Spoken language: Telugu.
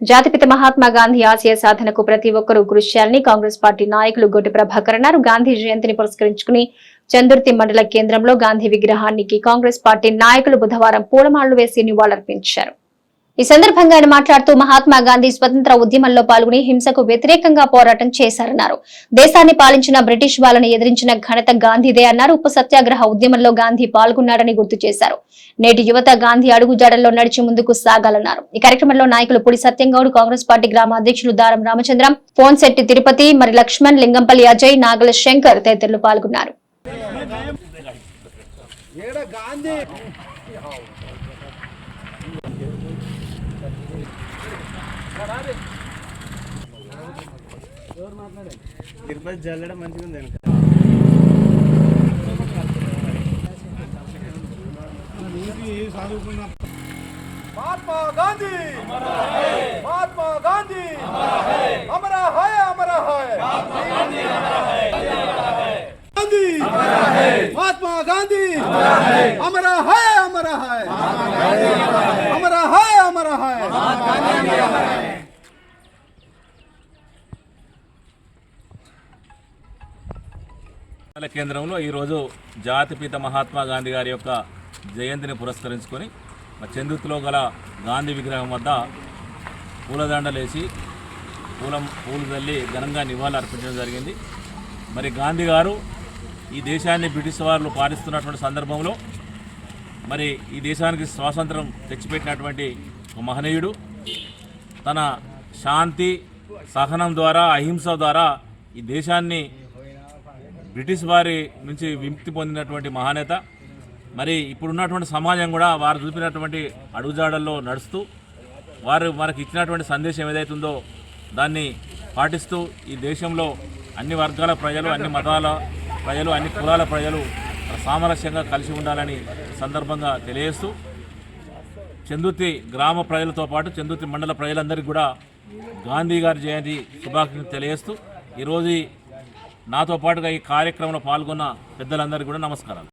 జాతిపిత మహాత్మా గాంధీ ఆశయ సాధనకు ప్రతి ఒక్కరూ కృషి చేయాలని కాంగ్రెస్ పార్టీ నాయకులు గొడ్డి ప్రభాకర్ అన్నారు. గాంధీ జయంతిని పురస్కరించుకుని చందుర్తి మండల కేంద్రంలో గాంధీ విగ్రహానికి కాంగ్రెస్ పార్టీ నాయకులు బుధవారం పూలమాళ్ళు వేసి నివాళులర్పించారు. ఈ సందర్భంగా ఆయన మాట్లాడుతూ మహాత్మా గాంధీ స్వతంత్ర ఉద్యమంలో పాల్గొని హింసకు వ్యతిరేకంగా పోరాటం చేశారన్నారు. దేశాన్ని పాలించిన బ్రిటిష్ వాళ్ళని ఎదిరించిన ఘనత గాంధీదే అన్నారు. ఉప సత్యాగ్రహ ఉద్యమంలో గాంధీ పాల్గొన్నారని గుర్తు చేశారు. నేటి యువత గాంధీ అడుగుజాడల్లో నడిచి ముందుకు సాగాలన్నారు. ఈ కార్యక్రమంలో నాయకులు పుడి సత్యంగౌడ్ కాంగ్రెస్ పార్టీ గ్రామ అధ్యక్షులు దారం రామచంద్రం ఫోన్శెట్టి తిరుపతి మరి లక్ష్మణ్ లింగంపల్లి అజయ్ నాగల శంకర్ తదితరులు పాల్గొన్నారు. గాంధీ? తిరుపతి జల్లడం మంచిగా ఉంది వెనక మహాత్మా గాంధీ మహాత్మా గాంధీ అమర హాయ్ అమర హాయ్ గాంధీ మహాత్మా గాంధీ అమర హాయ్ అమర హాయ్ కేంద్రంలో ఈరోజు జాతిపిత మహాత్మా గాంధీ గారి యొక్క జయంతిని పురస్కరించుకొని మరి చందుతులో గల గాంధీ విగ్రహం వద్ద పూలదండలేసి పూలం పూలు తల్లి ఘనంగా నివాళులు అర్పించడం జరిగింది. మరి గాంధీ గారు ఈ దేశాన్ని బ్రిటిష్ వారు పాలిస్తున్నటువంటి సందర్భంలో మరి ఈ దేశానికి స్వాతంత్రం తెచ్చిపెట్టినటువంటి ఒక మహనీయుడు. తన శాంతి సహనం ద్వారా అహింస ద్వారా ఈ దేశాన్ని బ్రిటిష్ వారి నుంచి విముక్తి పొందినటువంటి మహానేత. మరి ఇప్పుడున్నటువంటి సమాజం కూడా వారు చూపినటువంటి అడుగుజాడల్లో నడుస్తూ వారు మనకి ఇచ్చినటువంటి సందేశం ఏదైతుందో దాన్ని పాటిస్తూ ఈ దేశంలో అన్ని వర్గాల ప్రజలు అన్ని మతాల ప్రజలు అన్ని కులాల ప్రజలు సామరస్యంగా కలిసి ఉండాలని సందర్భంగా తెలియజేస్తూ చందుర్తి గ్రామ ప్రజలతో పాటు చందుర్తి మండల ప్రజలందరికీ కూడా గాంధీ గారి జయంతి శుభాకాంక్షలు తెలియజేస్తూ ఈరోజు నాతో పాటుగా ఈ కార్యక్రమంలో పాల్గొన్న పెద్దలందరికీ కూడా నమస్కారాలు.